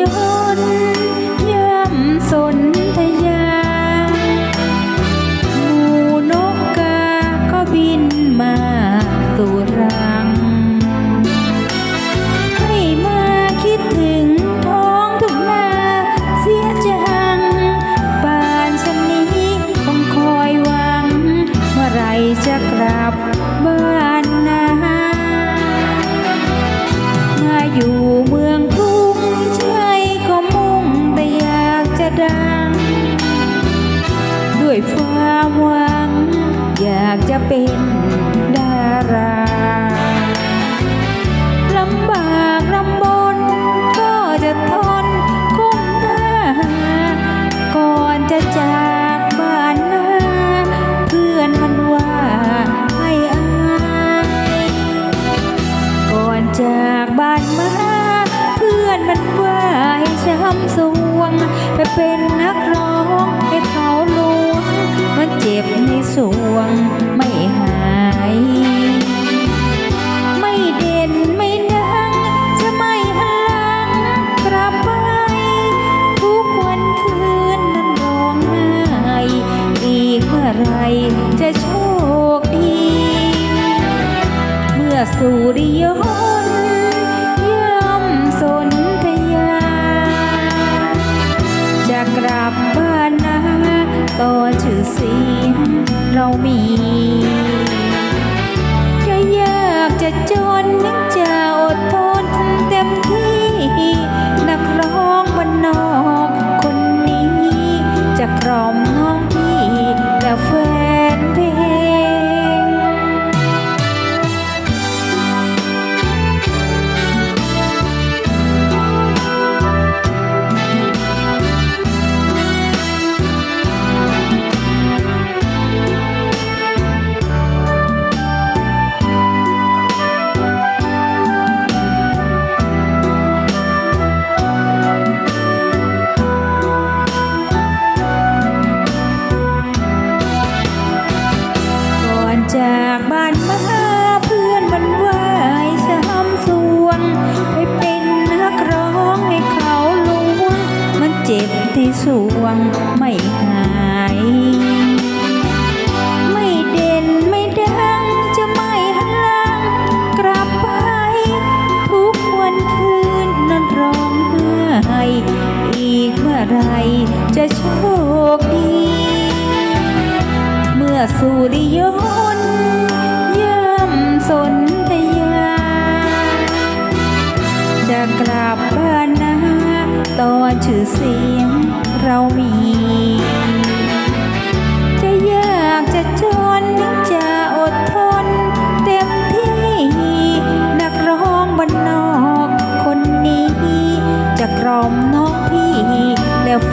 ยนย่ำสนทยา หมูนกกาก็บินมาสู่รัง ให้มาคิดถึงท้องทุ่นาเสียจังปานชนนี้คงคอยหวัง เมื่อไรจะกลับ ความหวัง อยากจะเป็นดาราลำบากลำบน ก็จะทนก้มหน้าก่อนจะจากบ้านนาเพื่อนมันว่าให้อายก่อนจากบ้านมา เพื่อนมันว่าให้ช้ำสวงไปเป็นนักร้อง สุริยนต์ย่อมสนธยา จะกลับบ้านนาต่อชื่อเสียงเรามี จะยากจะจน เจ็บที่สวงไม่หาย ไม่เด่นไม่ดังจะไม่หันหลังกลับไป ทุกวันคืนนั้นร้องไห้อีกเมื่อไรจะโชคดี เมื่อสุริยน ชื่อเสียงเรามี จะยากจะจนจะอดทน เต็มที่ นักร้องบ้านนอกคนนี้ จะกรอมน้องพี่และเฟ